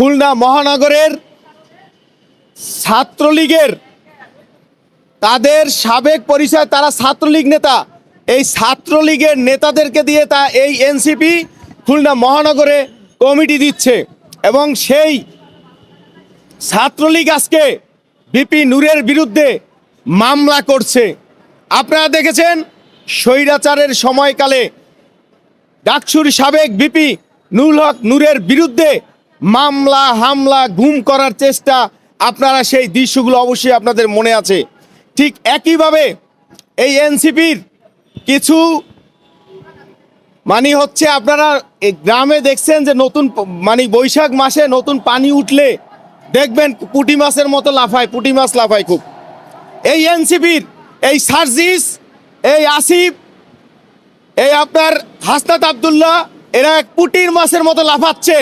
খুলনা মহানগরের ছাত্রলীগের তাদের সাবেক পরিচয়, তারা ছাত্রলীগ নেতা। এই ছাত্রলীগের নেতাদেরকে দিয়ে তা এই এনসিপি খুলনা মহানগরে কমিটি দিচ্ছে এবং সেই ছাত্রলীগ আজকে বিপি নূরের বিরুদ্ধে মামলা করছে। আপনারা দেখেছেন স্বৈরাচারের সময়কালে ডাকসুর সাবেক বিপি নুরুল হক নূরের বিরুদ্ধে মামলা, হামলা, গুম করার চেষ্টা আপনারা সেই দৃশ্যগুলো অবশ্যই আপনাদের মনে আছে। ঠিক একইভাবে এই এনসিপির কিছু মানে হচ্ছে আপনারা গ্রামে দেখছেন যে নতুন মানে বৈশাখ মাসে নতুন পানি উঠলে দেখবেন পুঁটি মাছের মতো লাফায়, পুঁটি মাছ লাফায় খুব। এই এনসিপির, এই সার্জিস, এই আসিফ, এই আপনার হাসনাত আবদুল্লাহ, এরা এক পুটির মাছের মতো লাফাচ্ছে।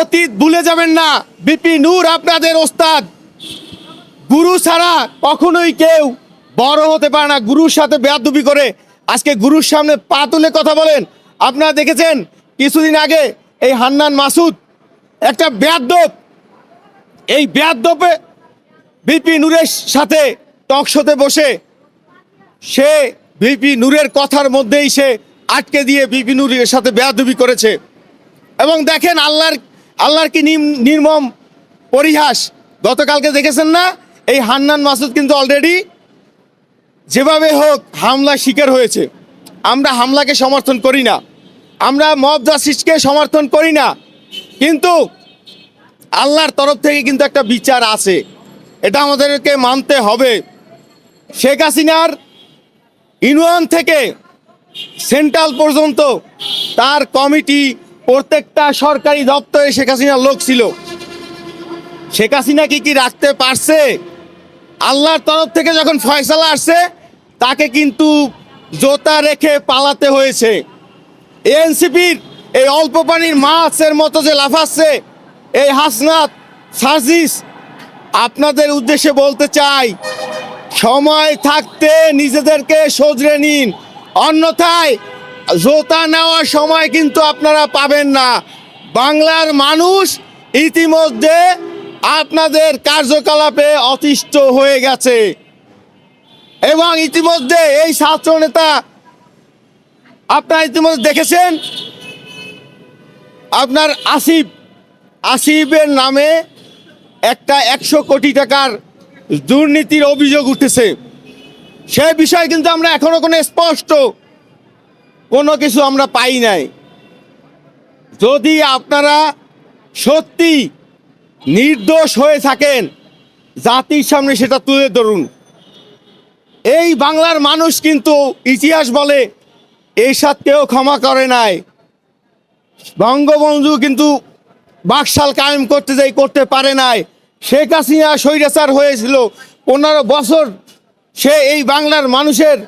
অতীত ভুলে যাবেন না। বিপি নূর আপনাদের ওস্তাদ। গুরু ছাড়া কখনোই কেউ বড় হতে পারে না। গুরুর সাথে বেয়াদবি করে। আজকে গুরুর সামনে পা তুলে কথা বলেন। আপনারা দেখেছেন, কিছুদিন আগে এই হান্নান মাসুদ একটা বেয়াদব, এই বেয়াদবে বিপি নূরের সাথে টকশোতে বসে, সে বিপি নূরের কথার মধ্যেই সে আটকে দিয়ে বিপি নূরের সাথে বেয়াদবি করেছে। এবং দেখেন আল্লাহর আল্লাহর কি নির্মম পরিহাস? গতকালকে দেখেছেন না? এই হান্নান মাসুদ কিন্তু অলরেডি যেভাবে হোক হামলা শিকার হয়েছে। আমরা হামলাকে সমর্থন করি না। আমরা মব জাস্টিসকে সমর্থন করি না। কিন্তু আল্লাহর তরফ থেকে কিন্তু একটা বিচার আছে। এটা আমাদেরকে মানতে হবে। শেখ হাসিনার ইউনিয়ন থেকে সেন্ট্রাল পর্যন্ত তার কমিটি প্রত্যেকটা সরকারি দপ্তরে শেখ হাসিনার লোক ছিল। শেখ হাসিনা কি কি রাখতে পারছে? আল্লাহর তরফ থেকে যখন ফয়সালা আসছে, তাকে কিন্তু জোতা রেখে পালাতে হয়েছে। এনসিপির এই অল্প পানির মাছের মতো যে লাফাচ্ছে, এই হাসনাত সাজিস আপনাদের উদ্দেশ্যে বলতে চাই, সময় থাকতে নিজেদেরকে সজরে নিন। অন্যথায় জোতা নেওয়ার সময় কিন্তু আপনারা পাবেন না। বাংলার মানুষ ইতিমধ্যে আপনাদের কার্যকলাপে অতিষ্ঠ হয়ে গেছে। এবং ইতিমধ্যে এই ছাত্র নেতা, আপনারা ইতিমধ্যে দেখেছেন? আপনার আসিফ, আসিফের নামে একটা একশো কোটি টাকার দুর্নীতির অভিযোগ উঠেছে। সে বিষয়ে কিন্তু আমরা এখনও কোনো স্পষ্ট কোনো কিছু আমরা পাই নাই। যদি আপনারা সত্যি নির্দোষ হয়ে থাকেন, জাতির সামনে সেটা তুলে ধরুন। এই বাংলার মানুষ কিন্তু ইতিহাস বলে, এই কেউ ক্ষমা করে নাই। বঙ্গবন্ধু কিন্তু বাকশাল কায়েম করতে যাই, করতে পারে নাই। শেখ হাসিনা স্বৈরাচার হয়েছিল। পনেরো বছর সে এই বাংলার মানুষের